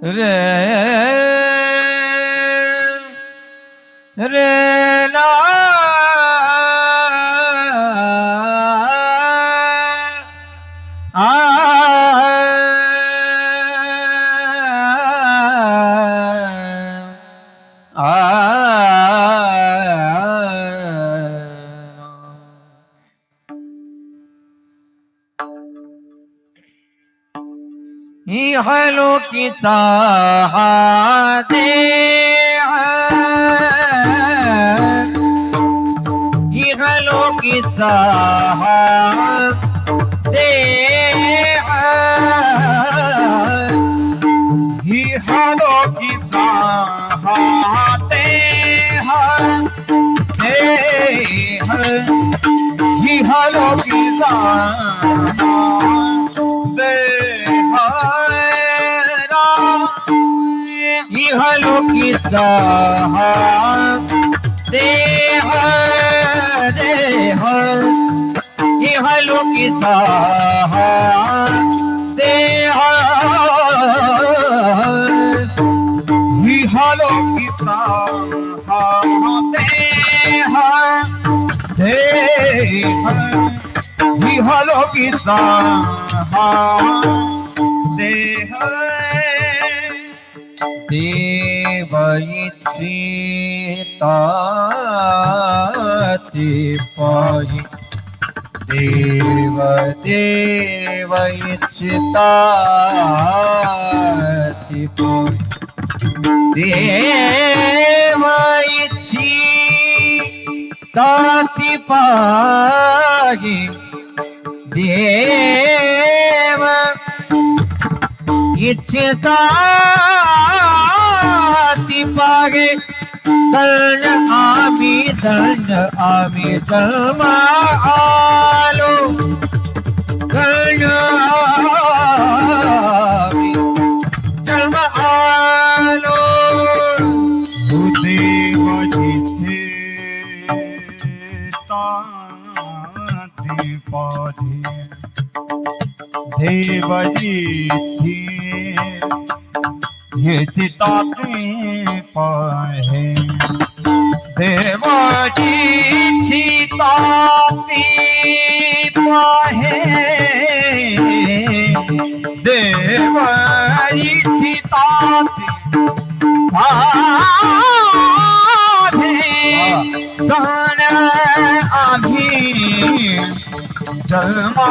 re re इहलोकीचा हा। देह इहलोकीचा हा। देह इहलोकीचा हा। देह देह इहलोकीचा इहलोकीचा हा देह देह इहलोकीचा हा देह इहलोकीचा हा देह देह इहलोकीचा हा देह इच्छिता ते पायी देव देव इच्छिता ते पायी देव इच्छिता ते देव इच्छिता पागे। दर्ण आमी दर्ण आमी धर्म आलो। याची ताती पाहे. देवाची ताती पाहे. देवाची ताती पाहे. गण आम्ही जमा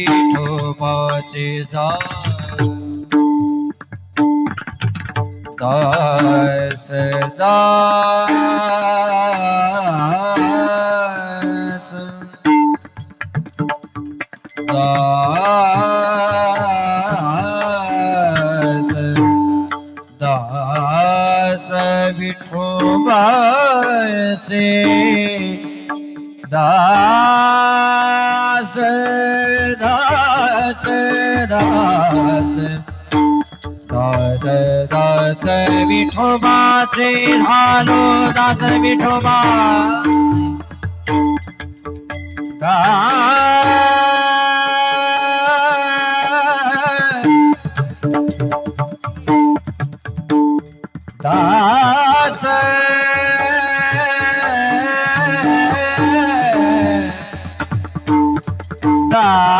विठोबाचे दास दास दास दास विठोबाचे दास দাস দাস বিঠোবা শ্রী ধানো দাস বিঠোবা দাস দাস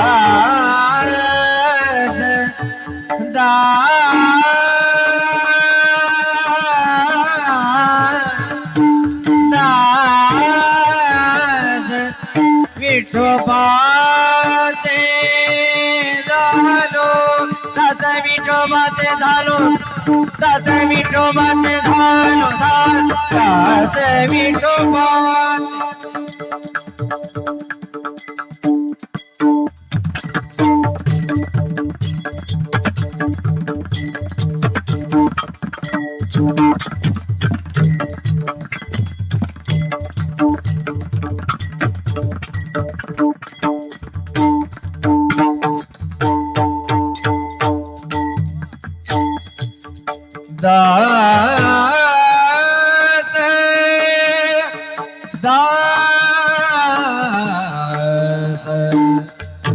विठोबाचे झालो दास विठोबाचे झालो दास विठोबाचे झालो दास दास विठोबा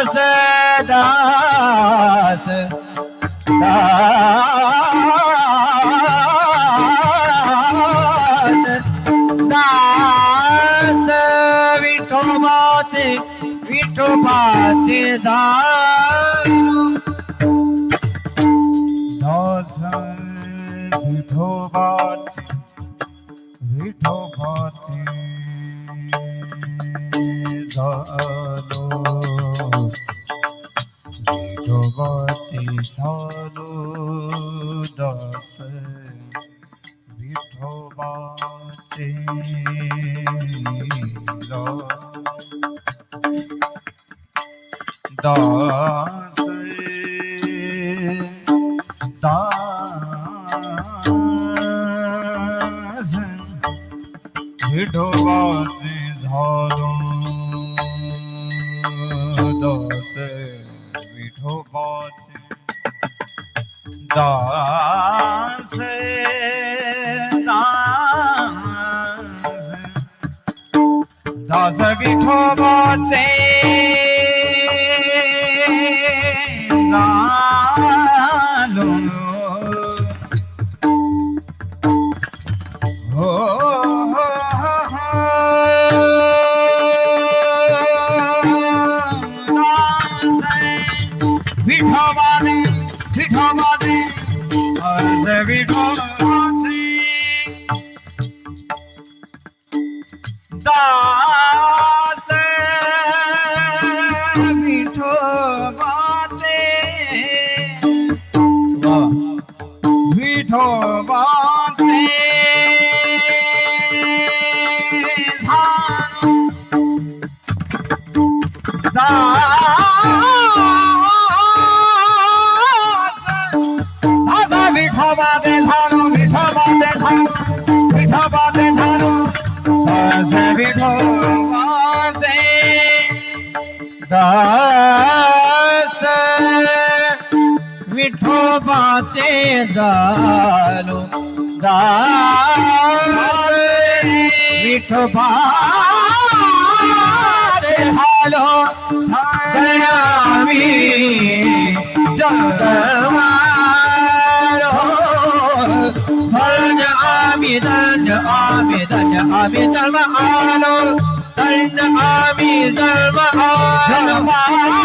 दास दास दास दास दास विठोबाचे विठोबाचे दारू दास विठोबाचे विठोबाचे झालो विठोबाचे झालो বিঠালো দাস বিঠবাচে দাস দাস বিঠবাচে ধর দশ বিঠো বচে বিঠবানে বিঠবা विठोबाचे झालो दास विठोबाचे झालो धन्यामी जगमारो धन्य आम्ही धन्य आम्ही धन्य आम्ही धर्म आलो धन्य आम्ही धर्म आलो